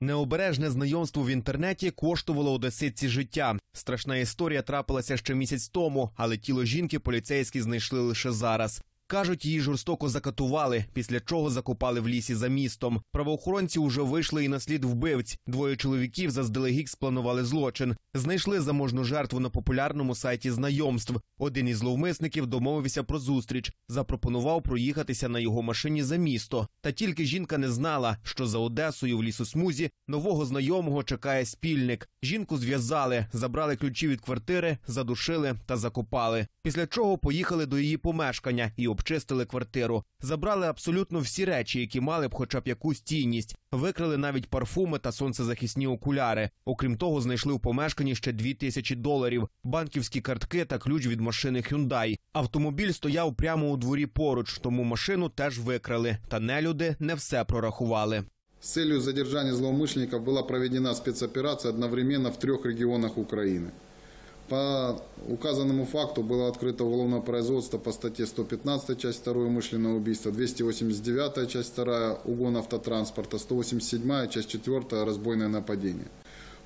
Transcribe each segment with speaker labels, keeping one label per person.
Speaker 1: Необережне знайомство в інтернеті коштувало одеситці життя. Страшна історія трапилася ще місяць тому, але тіло жінки поліцейські знайшли лише зараз. Кажуть, її жорстоко закатували, після чого закопали в лісі за містом. Правоохоронці уже вийшли і на слід вбивць. Двоє чоловіків заздалегідь спланували злочин. Знайшли заможну жертву на популярному сайті знайомств. Один із зловмисників домовився про зустріч, запропонував проїхатися на його машині за місто. Та тільки жінка не знала, що за Одесою в лісосмузі нового знайомого чекає спільник. Жінку зв'язали, забрали ключі від квартири, задушили та закопали. Після чого поїхали до її помешкання і обчистили квартиру. Забрали абсолютно всі речі, які мали б хоча б якусь цінність. Викрили навіть парфуми та сонцезахисні окуляри. Окрім того, знайшли у помешканні ще дві тисячі доларів, банківські картки та ключ від машини Hyundai. Автомобіль стояв прямо у дворі поруч, тому машину теж викрали. Та нелюди не все прорахували.
Speaker 2: С целью задержания злоумышленников была проведена спецоперация одновременно в трех регионах Украины. По указанному факту было открыто уголовное производство по статье 115, часть 2 умышленное убийство, 289, часть 2 угон автотранспорта, 187, часть 4 разбойное нападение.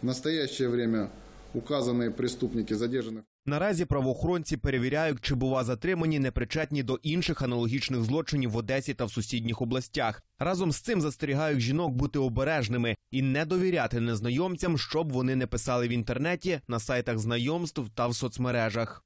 Speaker 2: В настоящее время указанные преступники задержаны
Speaker 1: Наразі правоохоронці перевіряють, чи бува затримані непричетні до інших аналогічних злочинів в Одесі та в сусідніх областях. Разом з цим застерігають жінок бути обережними і не довіряти незнайомцям, щоб вони не писали в інтернеті, на сайтах знайомств та в соцмережах.